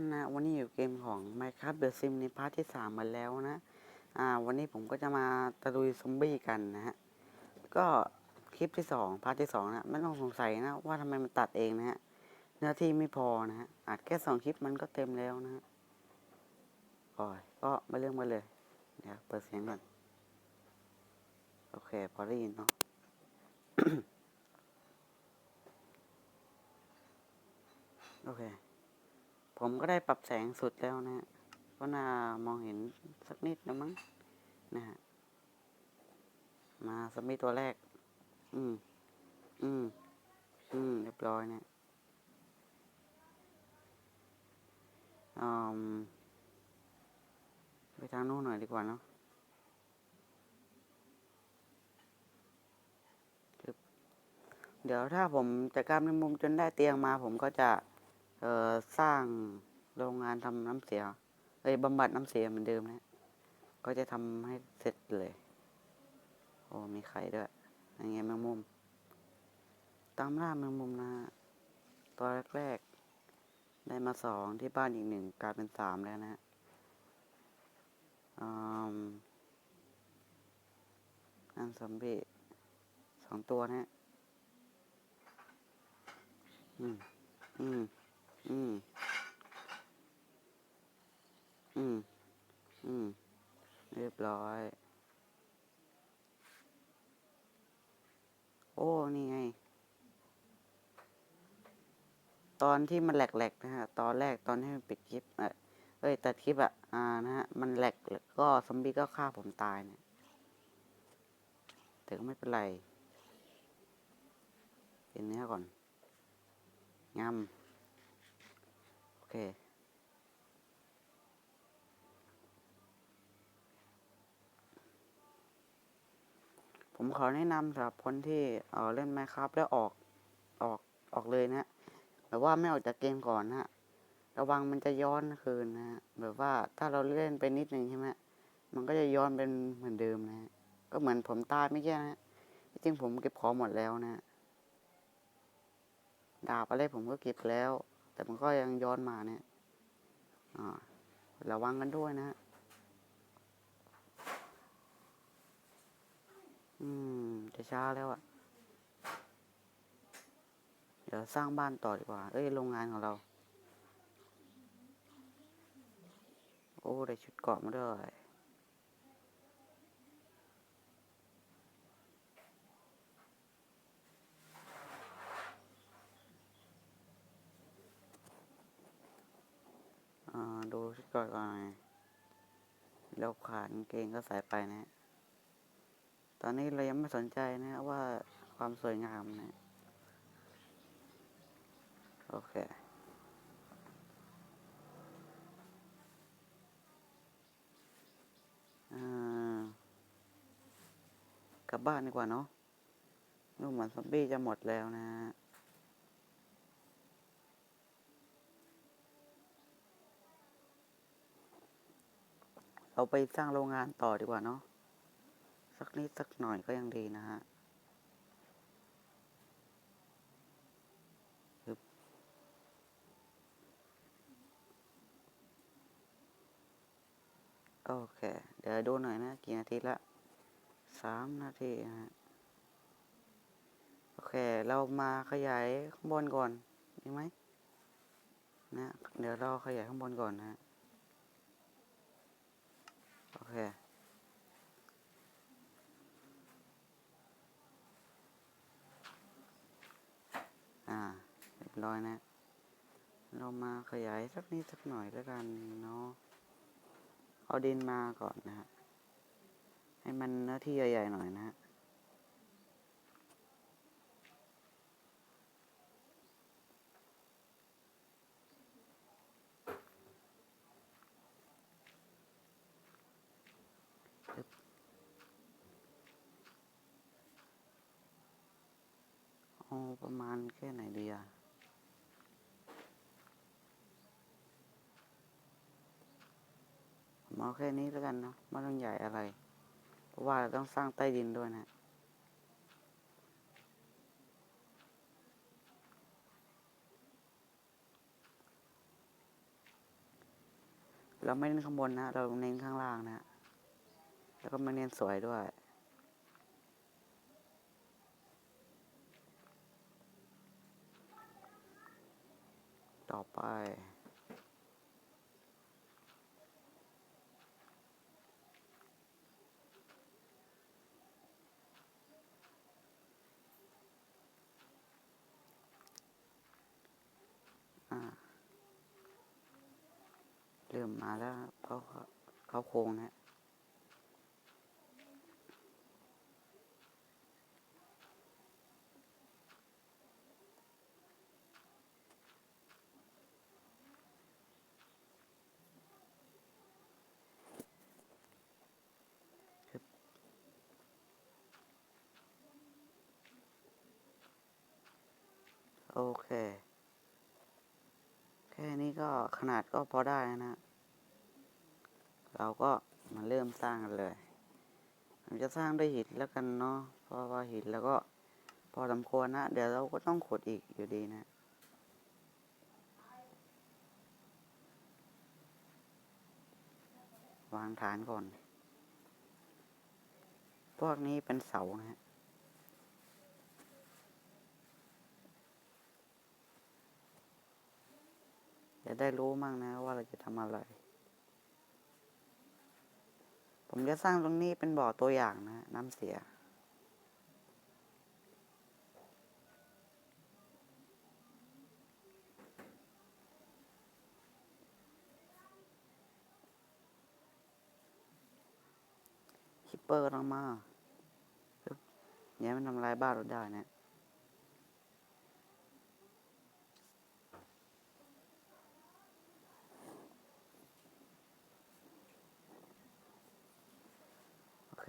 านนะ วันนี้อยู่เกมของ Minecraft The Sim ในพาร์ทที่สามมาแล้วนะ อ่า วันนี้ผมก็จะมาตะลุยซอมบี้กันนะฮะ ก็คลิปที่สองพาร์ทที่สองนะ ไม่ต้องสงสัยนะว่าทำไมมันตัดเองนะฮะ เนื้อที่ไม่พอนะฮะ อัดแค่สองคลิปมันก็เต็มแล้วนะฮะก่อยก็มาเรื่องมาเลยเดี๋ยวเปิดเสียงก่อน โอเค พอได้ยินเนาะโอเค ผมก็ได้ปรับแสงสุดแล้วนะฮะก็น่ามองเห็นสักนิดนะมั้งนะฮะมาสมิตัวแรก อืม อืม อืม เรียบร้อยเนี่ยอืมไปทางโน้นหน่อยดีกว่าเนาะเดี๋ยวถ้าผมจัดการในมุมจนได้เตียงมาผมก็จะ เอ่อสร้างโรงงานทำน้ำเสีย เอ้ยบำบัดน้ำเสียเหมือนเดิมนะ ก็จะทำให้เสร็จเลย โอ้ มีไข่ด้วยยังไงแมงมุม ตามล่าแมงมุมนะ ตัวแรกๆ ได้มาสองที่บ้านอีกหนึ่งกลายเป็นสามแล้วนะฮะอืมอันซอมบี้สองตัวนะฮะอืม อืม อืม อืม อืม เรียบร้อย โอ้ นี่ไง ตอนที่มันแหลกๆนะฮะ ตอนแรกตอนที่มันปิดคลิปเอยเอ้ยตัดคลิปอะอ่านะฮะ มันแหลกแล้วก็ซอมบี้ก็ฆ่าผมตายเนี่ย แต่ก็ไม่เป็นไร เป็นเนื้อก่อนงำโอ เค ผมขอแนะนำสำหรับคนที่เออเล่น Minecraft แล้วออกออกออกเลยนะแบบว่าไม่ออกจากเกมก่อนนะระวังมันจะย้อนคืนนะแบบว่าถ้าเราเล่นไปนิดนึงใช่ไหมมันก็จะย้อนเป็นเหมือนเดิมนะก็เหมือนผมตายไม่ใช่นะจริงผมเก็บของหมดแล้วนะดาบอะไรผมก็เก็บแล้ว แต่มันก็ยังย้อนมาเนี่ยระวังกันด้วยนะฮะอืม จะช้าแล้วอะ่ะ เดี๋ยวสร้างบ้านต่อดีกว่า เอ้ย โรงงานของเรา โอ้ ได้ชุดเกาะมาด้วย อ่า ดูชุดก่อนหน่อยแล้วขาดเกงก็ใส่ไปนะ ตอนนี้เรายังไม่สนใจนะว่าความสวยงามนะ โอเคกลับบ้านดีกว่าเนาะดูเหมือนซอมบี้จะหมดแล้วนะฮะ เราไปสร้างโรงงานต่อดีกว่าเนาะสักนิดสักหน่อยก็ยังดีนะฮะโอเค เดี๋ยวดูหน่อยนะ กี่นาทีละสามนาทีฮะโอเค เรามาขยายข้างบนก่อน ไดีไหมนะ เดี๋ยวเราขยายข้างบนก่อนนะฮะ เค อ่า เรียบร้อยนะ เรามาขยายสักนิดสักหน่อยแล้วกันเนาะ เอาดินมาก่อนนะฮะ ให้มันเนื้อที่ใหญ่ๆหน่อยนะฮะ ประมาณแค่ไหนดีอะมาแค่นี้แล้วกันเนาะไม่ต้องใหญ่อะไร เพราะว่าเราต้องสร้างใต้ดินด้วยนะเราไม่เน้นข้างบนนะ เราเน้นข้างล่างนะ แล้วก็ม่เน้นสวยด้วย ต่อไป เริ่มมาแล้วเขาเขาโครงนะ โอเค แค่นี้ก็ขนาดก็พอได้นะ เราก็มาเริ่มสร้างกันเลยผมจะสร้างด้วยหินแล้วกันเนาะ เพราะว่าหินแล้วก็พอสมควรนะ เดี๋ยวเราก็ต้องขุดอีกอยู่ดีนะวางฐานก่อน พวกนี้เป็นเสานะฮะ จะได้รู้มั่งนะว่าเราจะทำอะไร ผมจะสร้างตรงนี้เป็นบ่อตัวอย่างนะ น้ำเสีย คิปเปอร์ต้องมาเนี่ยมันทำลายบ้านเราได้นะโ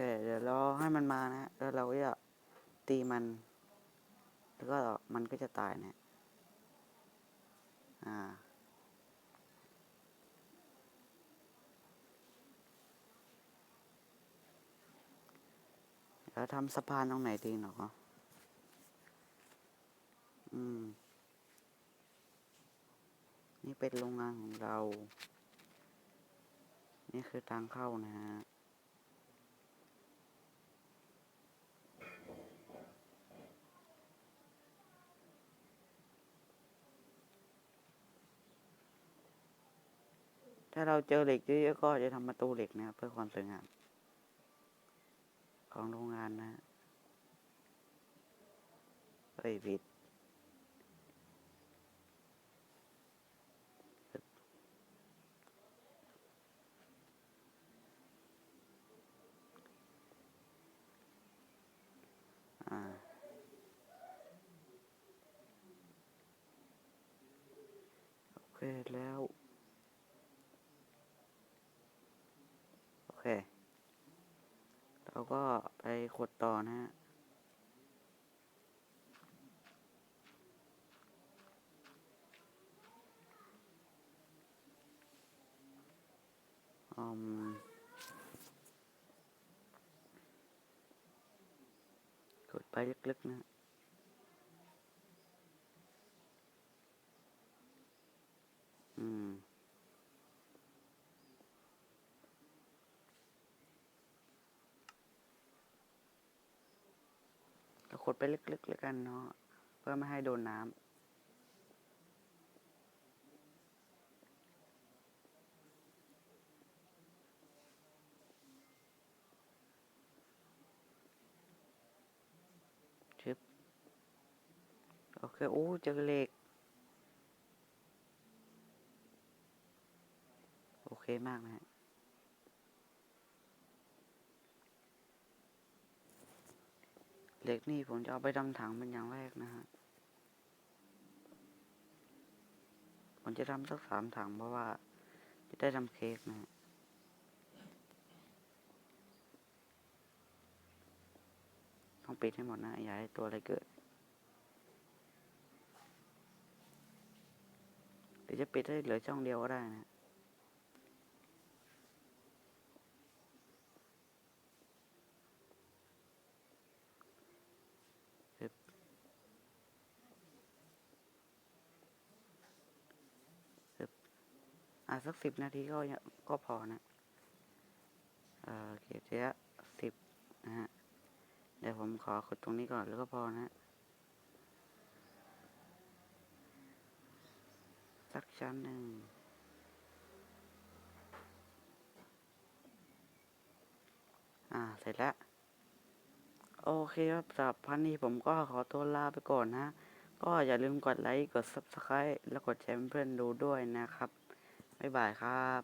เคเดี๋ยวรอให้มันมานะแล้วเราก็จะตีมัน แล้วก็มันก็จะตายเนี่ยอ่าแล้วทำสะพานตรงไหนดีเนาะอืม นี่เป็นโรงงานของเรา นี่คือทางเข้านะฮะาเราเจอเหล็กเยอะๆก็จะทำประตูเหล็กนะเพื่อความสวยงาม ของโรงงานนะฮะเอ้ยผิดโอเคแล้ว โอ เค เราก็ไปขดต่อนะฮะอืมขดไปลึกๆนะ เราขดไปลึกๆแล้วกันเนาะเพื่อไม่ให้โดนน้ำชึบโอเค โอ้ เจอเหล็ก โอเคมากนะฮะ เห ล็กนี่ผมจะเอาไปทำถังเป็นอย่างแรกนะฮะ ผมจะทำสักสามถังเพราะว่าจะได้ทำเค้กนะฮะต้องปิดให้หมดนะอย่าให้ตัวอะไรเกิดหรือจะปิดให้เหลือช่องเดียวก็ได้นะ อ อะ สักสิบนาทีก็ยังก็พอนะเอ่อเก็บเสียสิบนะฮะ เดี๋ยวผมขอขุดตรงนี้ก่อนแล้วก็พอนะสักชั้นหนึ่งอ่า เสร็จแล้ว โอเคครับสำหรับพันนี้ผมก็ขอตัวลาไปก่อนนะ ก็อย่าลืมกดไลค์ กด Subscribe แล้วกดแชร์ให้เพื่อนดูด้วยนะครับ บ๊ายบายครับ